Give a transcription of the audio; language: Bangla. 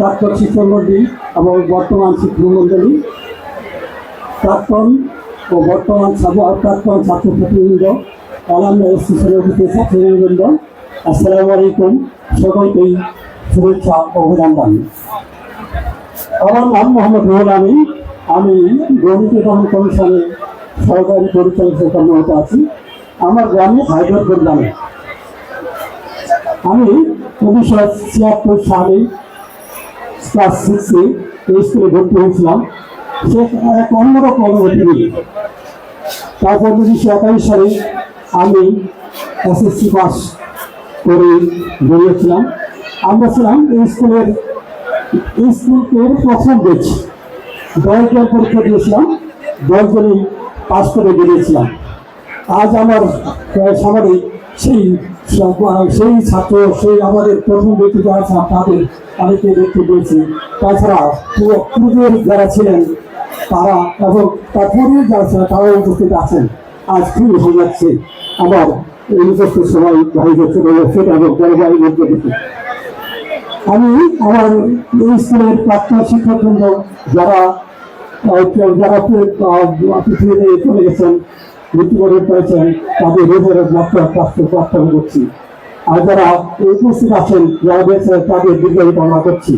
প্রাক্তন শিক্ষক মণ্ডলী এবং বর্তমান শিক্ষক মণ্ডলী প্রাক্তন ও বর্তমান ছাত্র প্রাক্তন ছাত্রছাত্রীবৃন্দ আলামী অ্যাসোসিয়েশনের উপস্থিত ছাত্রছাত্রীবৃন্দ, আসসালামু আলাইকুম সকলকেই শুভেচ্ছা অভিনন্দন আমার নাম মোহাম্মদ রুহুল আমিন, আমি গণিত এবং কমিশনের সহকারী পরিচালক কর্মরত আছি। আমার গ্রামে হায়দ্রাবাদ গ্রামে। আমি উনিশশো ছিয়াত্তর সালে ক্লাস সিক্সে এই স্কুলে ভর্তি হয়েছিলাম। সে এক অন্যরকম অনুভূতি তারপর উনিশশো একাশি সালে আমি এসএসসি পাস করে বেরিয়েছিলাম। আমরা ছিলাম এই স্কুলের এই স্কুলের প্রথম বেচ দশজন পরীক্ষা দিয়েছিলাম দশজনই পাস করে বেরিয়েছিলাম। আজ আমার সামনে সেই সেই ছাত্র, সেই আমাদের প্রথম ব্যক্তি যারা তাদের অনেকে দেখতে পেয়েছি তাছাড়া পূর্ব- পূর্বের যারা ছিলেন, তারা এবং তার পূর্বের যারা ছিলেন, তারাও উপস্থিত আছেন। আজ খুবই ভালো লাগছে আমার এই উপস্থিত সবাই ভাই যাচ্ছে এবং জলবায়ুর মধ্যে আমি আমার এই স্কুলের প্রাক্তন শিক্ষকবৃন্দ যারা যারা পৃথিবীতে চলে গেছেন মৃত্যুবরণ করেছেন তাদের রোজের মাত্রা প্রাপ্ত প্রার্থনা করছি। আর যারা উপস্থিত আছেন, যারা রয়েছে তাদের বিজয়ী কামনা করছি।